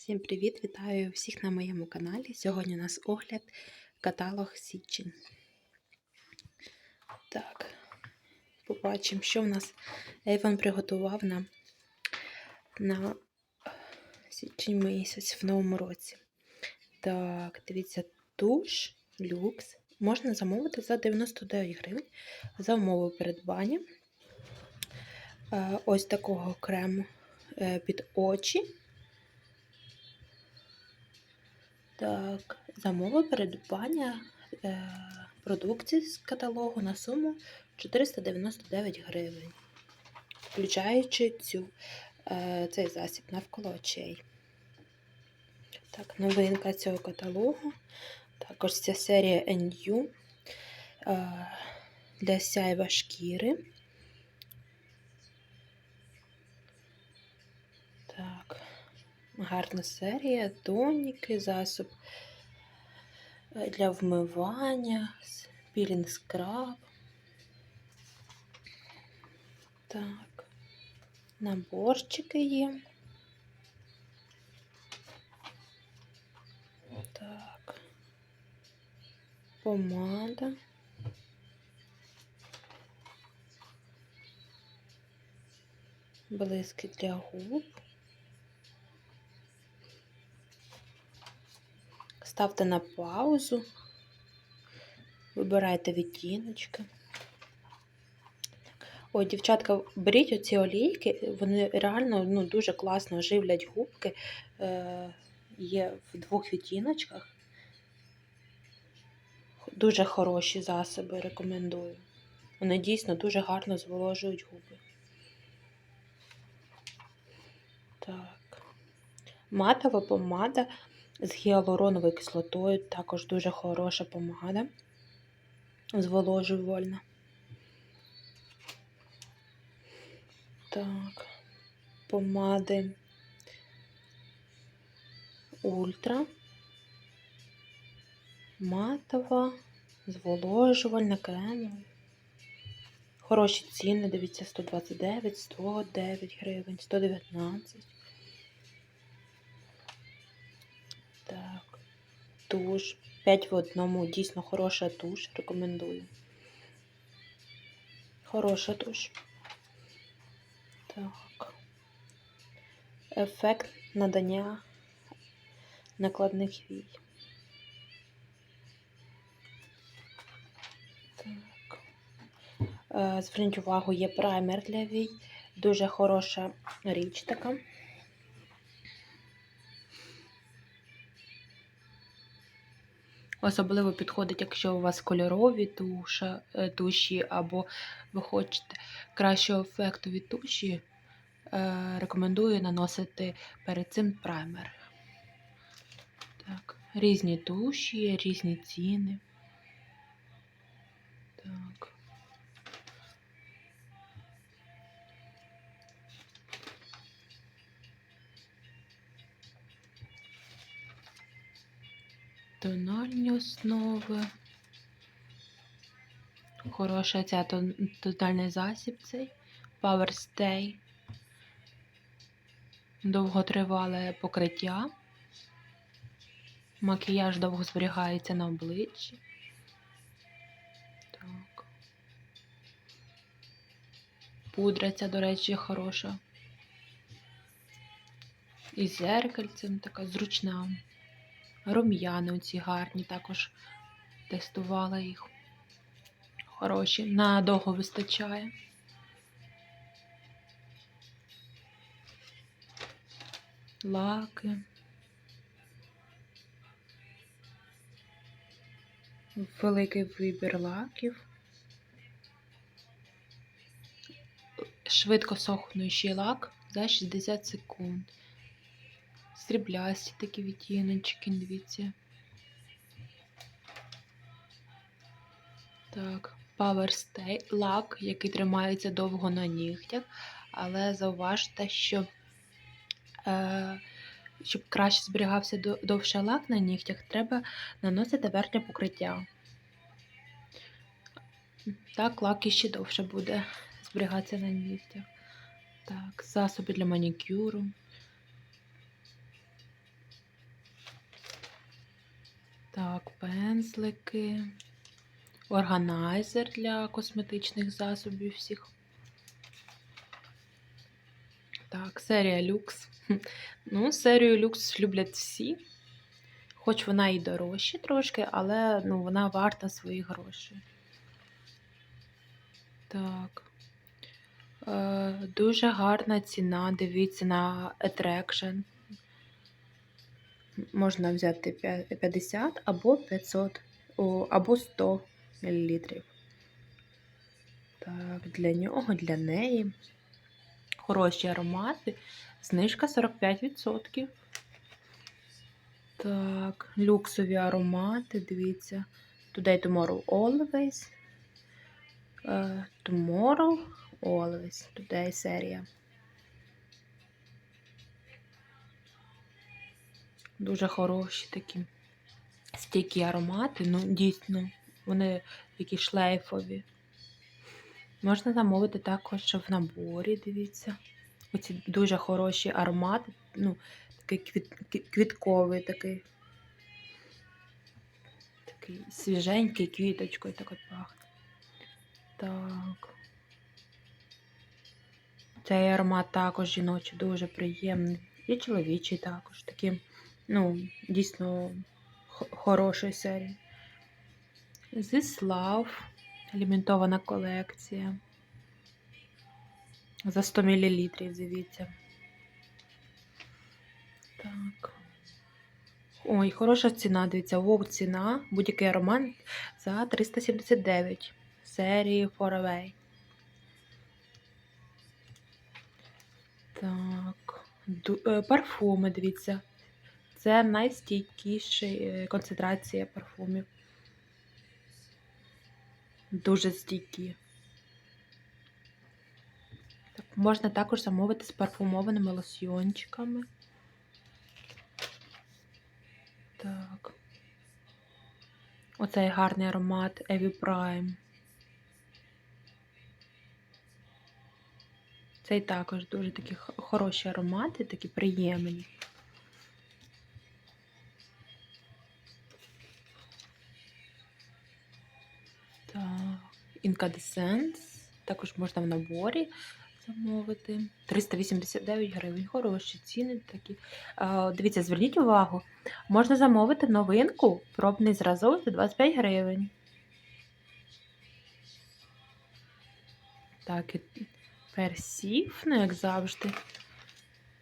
Всім привіт! Вітаю всіх на моєму каналі. Сьогодні у нас огляд каталог січень. Так, побачимо, що в нас Ейвон приготував нам на січень місяць в новому році. Так, дивіться, туш, люкс. Можна замовити за 99 гривень за умовою придбання. Е, Ось такого крему е, під очі. Так, замова придбання е, продукції з каталогу на суму 499 гривень, включаючи цю, е, цей засіб навколо очей. Так, новинка цього каталогу. Також ця серія NU е, для сяйва шкіри. Гарна серія, тоніки, засоб е, для вмивання, пілінг скраб. Так, наборчики є. Так, помада. Блиски для губ. Ставте на паузу, вибирайте відтіночки. Ой, дівчатка, беріть оці олійки, вони реально ну, дуже класно живлять губки. Е, Є в двох відтіночках. Дуже хороші засоби, рекомендую. Вони дійсно дуже гарно зволожують губи. Так. Матова помада з гіалуроновою кислотою, також дуже хороша помада, зволожувальна. Так, помади ультра, матова, зволожувальна, кремова. Хороші ціни, дивіться, 129, 109 гривень, 119. Туш. 5 в одному. Дійсно хороша туш. Рекомендую. Хороша туш. Так. Ефект надання накладних вій. Так. Е, Зверніть увагу, є праймер для вій. Дуже хороша річ така. Особливо підходить, якщо у вас кольорові туша, е, туші, або ви хочете кращого ефекту від туші, е, рекомендую наносити перед цим праймер. Так, Різні туші, різні ціни. Так. Тональні основи. Хороша ця тональний засіб цей. Power Stay. Довготривале покриття. Макіяж довго зберігається на обличчі. Так. Пудра ця, до речі, хороша. І зеркальцем така зручна. Рум'яни оці гарні, також тестувала їх. Хороші, надовго вистачає. Лаки. Великий вибір лаків. Швидко сохнущий лак за 60 секунд сріблясті такі відтіночки, дивіться. Так, Power Stay лак, який тримається довго на нігтях, але зауважте, що е, щоб краще зберігався довше лак на нігтях, треба наносити верхнє покриття. Так, лак іще довше буде зберігатися на нігтях. Так, засоби для манікюру. Пензлики, органайзер для косметичних засобів всіх. Так, серія люкс. Ну, серію люкс люблять всі. Хоч вона і дорожча трошки, але ну, вона варта своїх грошей. Так. Е, дуже гарна ціна. Дивіться на Attraction. Можна взяти 50 або 500, або 100 мл. Так, для нього, для неї. Хороші аромати. Знижка 45%. Так, люксові аромати, дивіться. Today, tomorrow, always. Е, tomorrow, always. Today серія. Дуже хороші такі стійкі аромати. Ну, дійсно, вони такі шлейфові. Можна замовити також в наборі, дивіться. Оці дуже хороші аромати. Ну, такий квіт, квіт- квітковий такий. Такий свіженький квіточкою так от пахне. Так. Цей аромат також жіночий, дуже приємний. І чоловічий також. Такий, ну, дійсно хо- хорошої серії. Love. Лімітована колекція. За 100 мл, дивіться. Так. Ой, хороша ціна, дивіться, вов ціна, будь-який аромат за 379 серії Foraway. Так. Е, Парфуми, дивіться. Це найстійкіша е, концентрація парфумів. Дуже стійкі. Так, можна також замовити з парфумованими лосьйончиками. Так. Оцей гарний аромат Evie Prime. Цей також дуже такі хороші аромати, такі приємні. Incandescence. Також можна в наборі замовити. 389 гривень. Хороші ціни такі. Дивіться, зверніть увагу, можна замовити новинку, пробний зразок за 25 гривень. Так, і персів, ну, як завжди.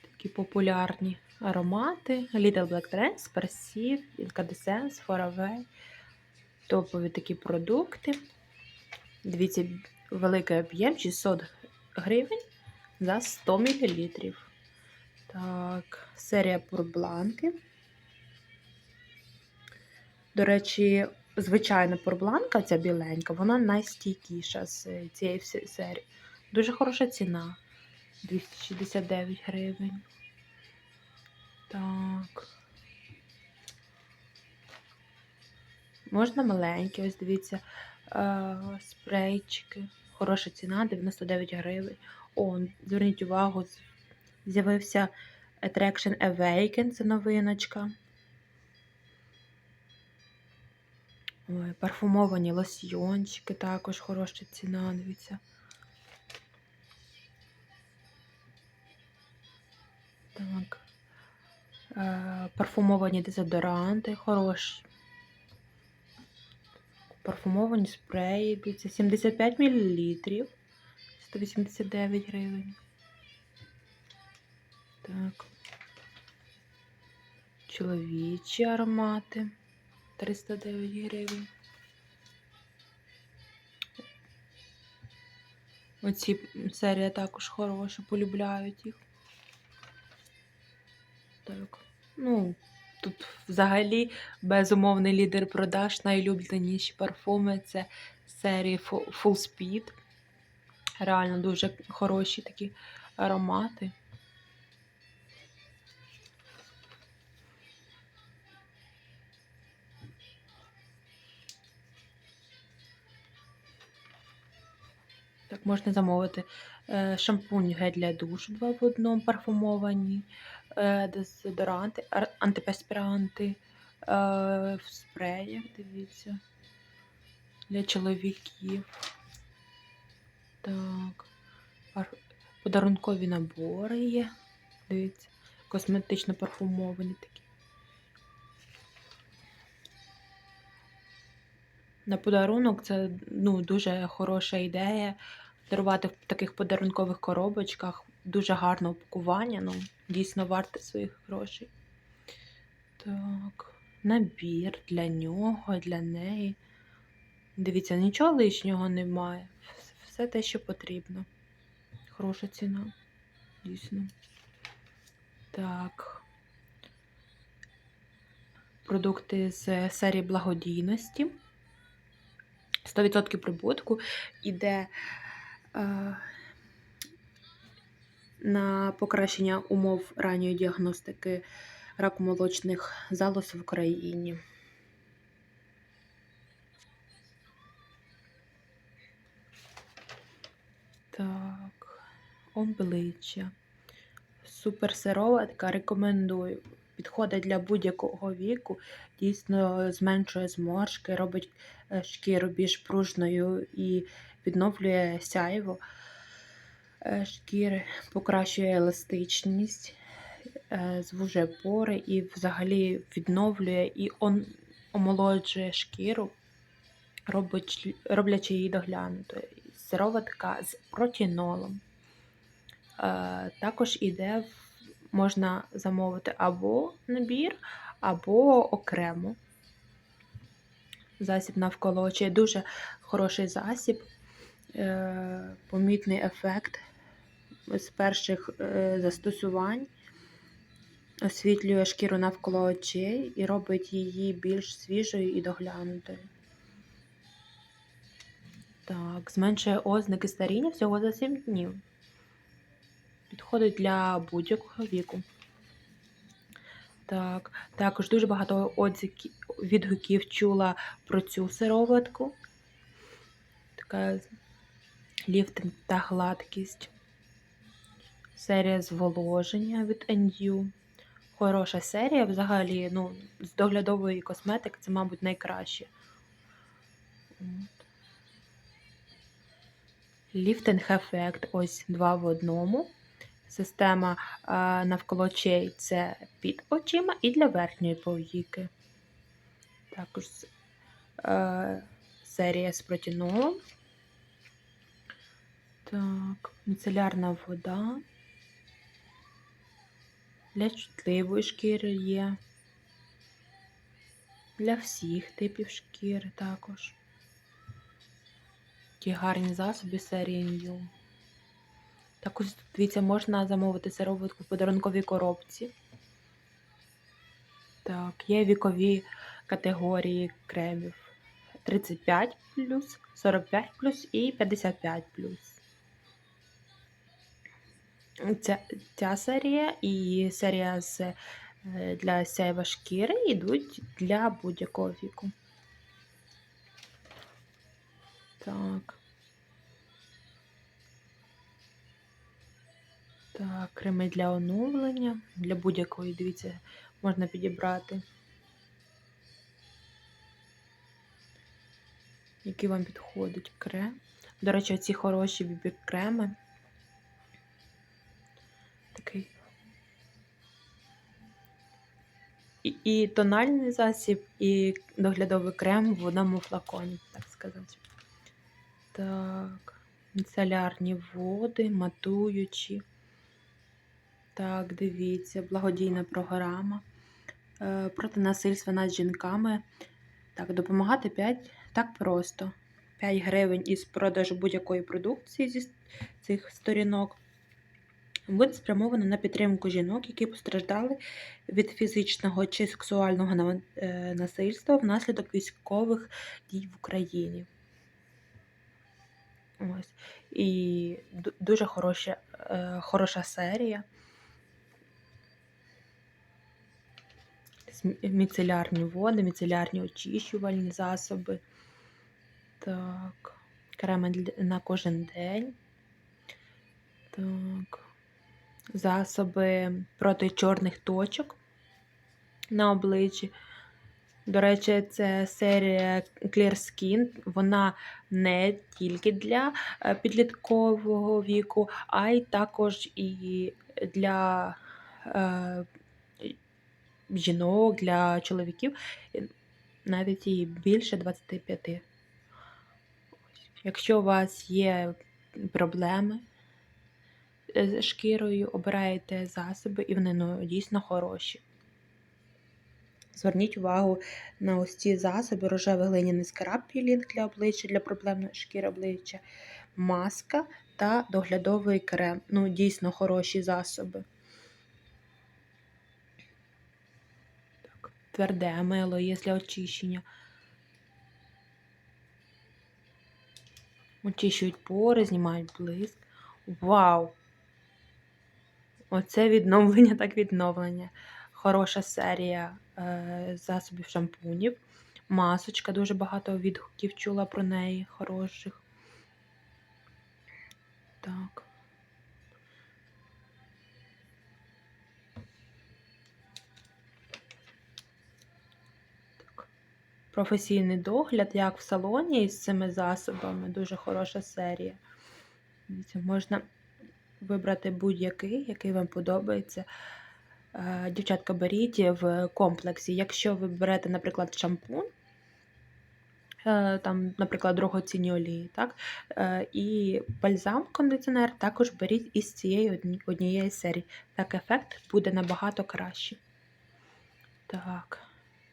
Такі популярні аромати. Little Black Dress, персів, Incandescence, Foraway. Топові такі продукти. Дивіться, великий об'єм 600 гривень за 100 мл. Так, серія пурбланки. До речі, звичайна пурбланка, ця біленька, вона найстійкіша з цієї серії. Дуже хороша ціна. 269 гривень. Так. Можна маленькі, ось дивіться, е, спрейчики. Хороша ціна, 99 гривень. О, зверніть увагу, з'явився Attraction Awaken, це новиночка. Ой, парфумовані лосьйончики, також хороша ціна, дивіться. Так. Е, парфумовані дезодоранти, хороші. Парфумовані спреї, дивіться, 75 мл. 189 гривень. Так. Чоловічі аромати. 309 гривень. Оці серія також хороша, полюбляють їх. Так. Ну, тут взагалі безумовний лідер продаж, найулюбленіші парфуми це серії Full Speed. Реально дуже хороші такі аромати. Так, можна замовити е, шампунь гель для душу два в одному парфумовані, дезодоранти, антиперспіранти, в спреях, дивіться. Для чоловіків. Так. Подарункові набори є. Дивіться. Косметично парфумовані такі. На подарунок це ну, дуже хороша ідея. Дарувати в таких подарункових коробочках. Дуже гарне упакування, ну, дійсно варте своїх грошей. Так, набір для нього, для неї. Дивіться, нічого лишнього немає. Все те, що потрібно. Хороша ціна. Дійсно. Так. Продукти з серії благодійності. 100% прибутку іде е, на покращення умов ранньої діагностики раку молочних залоз в Україні. Так, обличчя. Суперсироватка рекомендую. Підходить для будь-якого віку, дійсно зменшує зморшки, робить е, шкіру більш пружною і відновлює сяйво шкіри, покращує еластичність, е, звужує пори і взагалі відновлює і он, омолоджує шкіру, роблячи її доглянутою. Сироватка з протінолом. Е, Також іде, можна замовити або набір, або окремо. Засіб навколо очей. Дуже хороший засіб, е, помітний ефект з перших е, застосувань. Освітлює шкіру навколо очей і робить її більш свіжою і доглянутою. Так, зменшує ознаки старіння всього за 7 днів. Підходить для будь-якого віку. Так, також дуже багато відгуків чула про цю сироватку. Така ліфтинг та гладкість. Серія зволоження від NU. Хороша серія взагалі, ну, з доглядової косметики це, мабуть, найкраще. От. Ліфтинг ефект ось два в одному. Система а, навколо очей це під очима і для верхньої повіки. Також е, серія з протінолом. Так, міцелярна вода. Для чутливої шкіри є. Для всіх типів шкіри також. Ті гарні засоби серії New. Також, дивіться, можна замовити сироватку в подарунковій коробці. Так, є вікові категорії кремів. 35 45 і 55 Ця, ця серія і серія з, е, для сяйва шкіри йдуть для будь-якого віку. Так. Так, креми для оновлення. Для будь-якої, дивіться, можна підібрати. Які вам підходить крем. До речі, ці хороші бібі-креми. Такий. І, і тональний засіб, і доглядовий крем в одному флаконі, так сказати. Так, міцелярні води, матуючі. Так, дивіться, благодійна програма е, проти насильства над жінками. Так, допомагати 5 так просто. 5 гривень із продажу будь-якої продукції зі цих сторінок буде спрямовано на підтримку жінок, які постраждали від фізичного чи сексуального е, насильства внаслідок військових дій в Україні. Ось. І дуже хороша, е, хороша серія. Міцелярні води, міцелярні очищувальні засоби. Так. Креми на кожен день. Так. Засоби проти чорних точок на обличчі. До речі, це серія Clear Skin. Вона не тільки для е, підліткового віку, а й також і для е, жінок, для чоловіків, навіть і більше 25. Якщо у вас є проблеми шкірою, обираєте засоби, і вони ну, дійсно хороші. Зверніть увагу на ось ці засоби, рожевий глиняний скраб пілінг для обличчя, для проблемної шкіри обличчя, маска та доглядовий крем. Ну, дійсно хороші засоби. Так, Тверде мило є для очищення. Очищують пори, знімають блиск. Вау! Оце відновлення, так відновлення. Хороша серія е, засобів шампунів. Масочка, дуже багато відгуків чула про неї, хороших. Так. Так. Професійний догляд, як в салоні із цими засобами, дуже хороша серія. Можна вибрати будь-який, який вам подобається. Е, Дівчатка, беріть в комплексі. Якщо ви берете, наприклад, шампунь, е, там, наприклад, дорогоцінні олії, так? е, і бальзам, кондиціонер також беріть із цієї однієї серії. Так ефект буде набагато кращий. Так,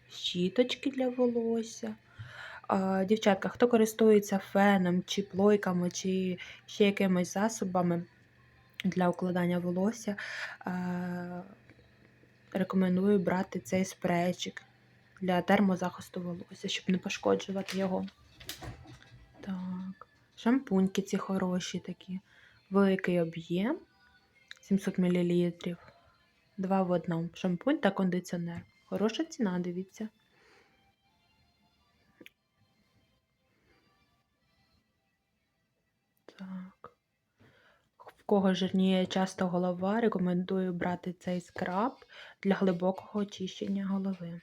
щіточки для волосся. Дівчатка, хто користується феном, чи плойками, чи ще якимись засобами для укладання волосся, е, рекомендую брати цей спрейчик для термозахисту волосся, щоб не пошкоджувати його. Так, шампуньки ці хороші такі. Великий об'єм 700 мл. Два в одному. Шампунь та кондиціонер. Хороша ціна, дивіться. Кого жирніє часто голова, рекомендую брати цей скраб для глибокого очищення голови.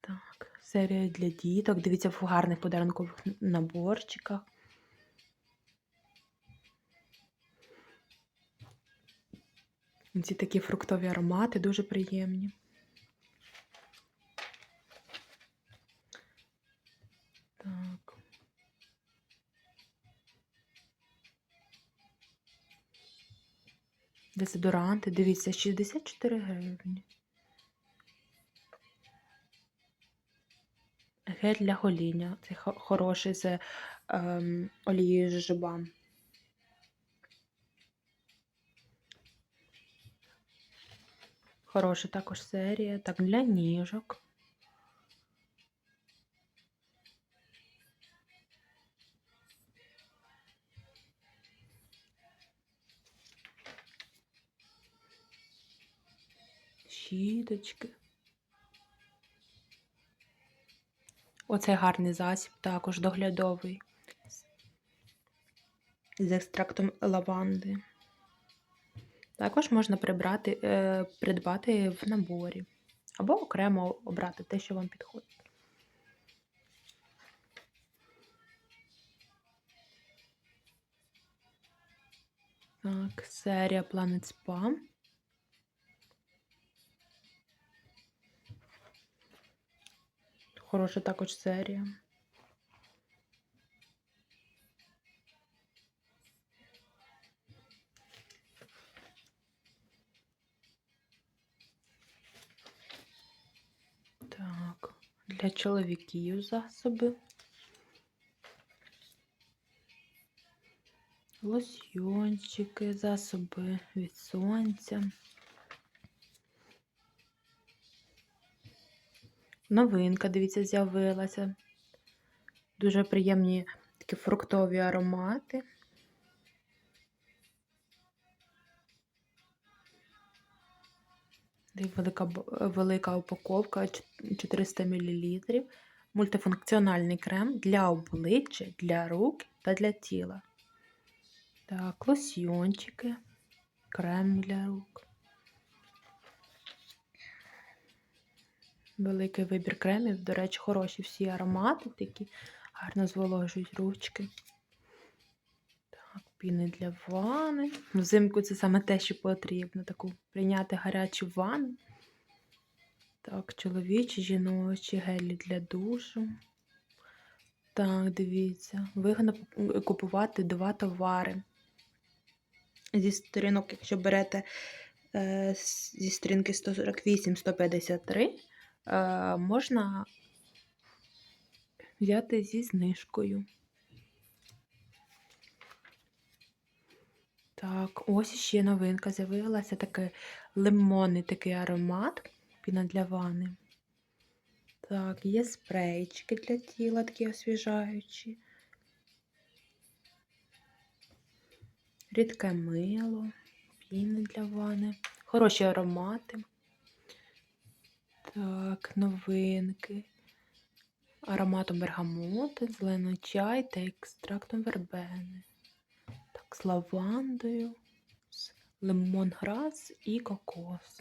Так, серія для діток. Дивіться в гарних подарункових наборчиках. Ці такі фруктові аромати дуже приємні. Так. Дезодоранти, дивіться, 64 гривні. Гель для гоління. Це хороший з ем, олією жожоба. Хороша також серія. Так, для ніжок. Щіточки. Оцей гарний засіб, також доглядовий. З екстрактом лаванди. Також можна прибрати, е, придбати в наборі. Або окремо обрати те, що вам підходить. Так, серія Planet Spa. Хороша також серія. Так, для чоловіків засоби. Лосьйончики, засоби від сонця. Новинка, дивіться, з'явилася. Дуже приємні такі фруктові аромати. Велика, велика упаковка 400 мл. Мультифункціональний крем для обличчя, для рук та для тіла. Так, лосьйончики, крем для рук. Великий вибір кремів. До речі, хороші всі аромати такі. Гарно зволожують ручки. Так, піни для ванни. Взимку це саме те, що потрібно. Таку прийняти гарячу ванну. Так, чоловічі, жіночі, гелі для душу. Так, дивіться, вигідно купувати два товари. Зі сторінок, якщо берете е, зі сторінки 148-153, е, можна взяти зі знижкою. Так, ось ще новинка з'явилася такий лимонний такий аромат, піна для ванни. Так, є спрейчики для тіла, такі освіжаючі. Рідке мило, піни для ванни. Хороші аромати. Так, новинки. Ароматом бергамоту, зелений чай та екстрактом вербени. Так, з лавандою, з лимонграс і кокос.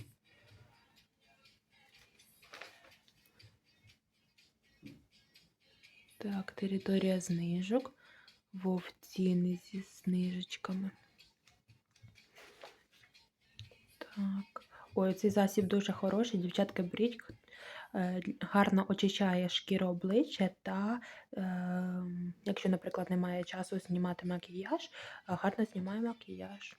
Так, територія знижок. Вовціни зі знижечками. Так. Ой, цей засіб дуже хороший. Дівчатка беріть. Е, Гарно очищає шкіру обличчя та, е, якщо, наприклад, немає часу знімати макіяж, е, гарно знімає макіяж.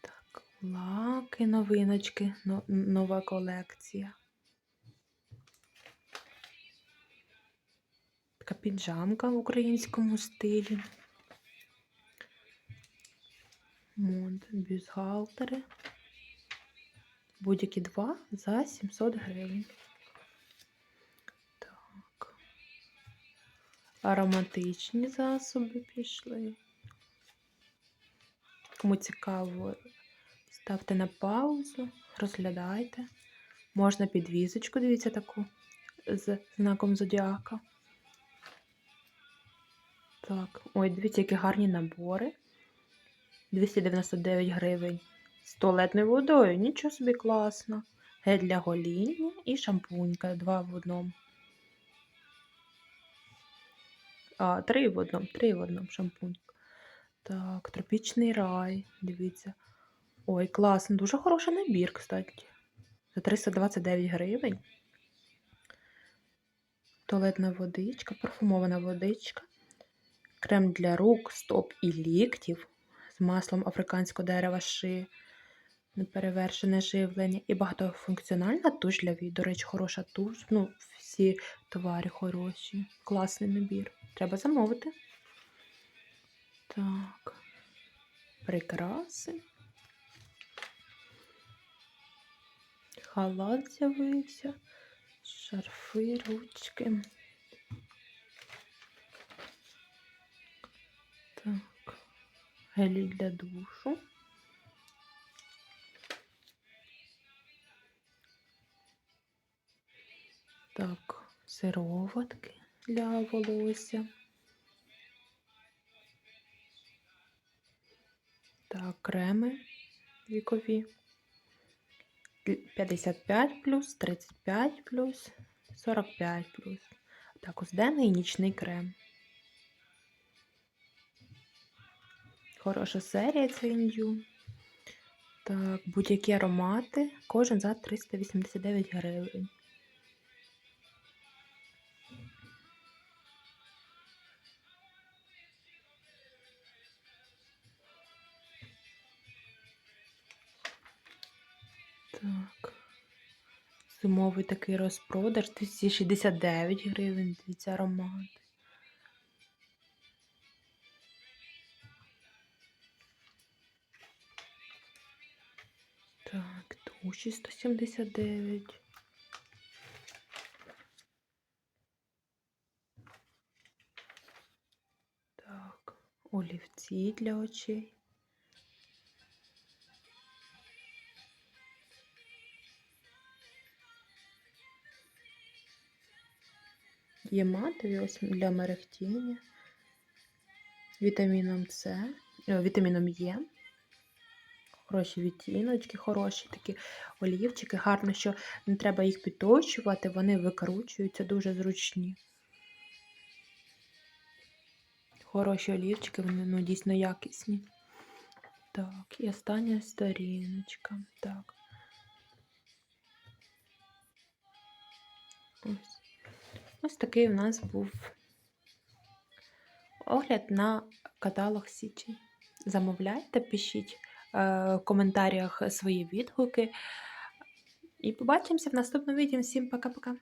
Так, лаки, новиночки, нова колекція. Така піджамка в українському стилі. Мод, бюстгальтери. Будь-які два за 700 гривень. Так. Ароматичні засоби пішли. Кому цікаво, ставте на паузу, розглядайте. Можна підвізочку, дивіться таку з знаком зодіака. Так, ой, дивіться, які гарні набори. 299 гривень з туалетною водою. Нічого собі класно. Гель для гоління і шампунька. Два в одному. А, три в одному, три в одному шампунька. Так, тропічний рай. Дивіться. Ой, класно. Дуже хороший набір, кстати. За 329 гривень. Туалетна водичка, парфумована водичка. Крем для рук, стоп і ліктів з маслом африканського дерева ши, неперевершене живлення і багатофункціональна туш для вій. До речі, хороша туш. Ну, всі товари хороші. Класний набір. Треба замовити. Так. Прикраси. Халат з'явився. Шарфи, ручки. Гелі для душу. Так, сироватки для волосся. Так, креми вікові. 55 плюс, 35 плюс, 45 плюс. Також денний і нічний крем. Хороша серія це індю. Так, будь-які аромати. Кожен за 389 гривень. Так. Зимовий такий розпродаж 269 гривень. Дивіться аромат. Туші 179. Так, олівці для очей. Є матові для мерехтіння. Вітаміном С, е, вітаміном Е. Хороші відтіночки, хороші такі олівчики. Гарно, що не треба їх підточувати, вони викручуються дуже зручні. Хороші олівчики, вони ну, дійсно якісні. Так, і остання сторіночка. Так. Ось. Ось такий у нас був огляд на каталог Січень. Замовляйте, пишіть в коментарях свої відгуки. І побачимося в наступному відео. Всім пока-пока.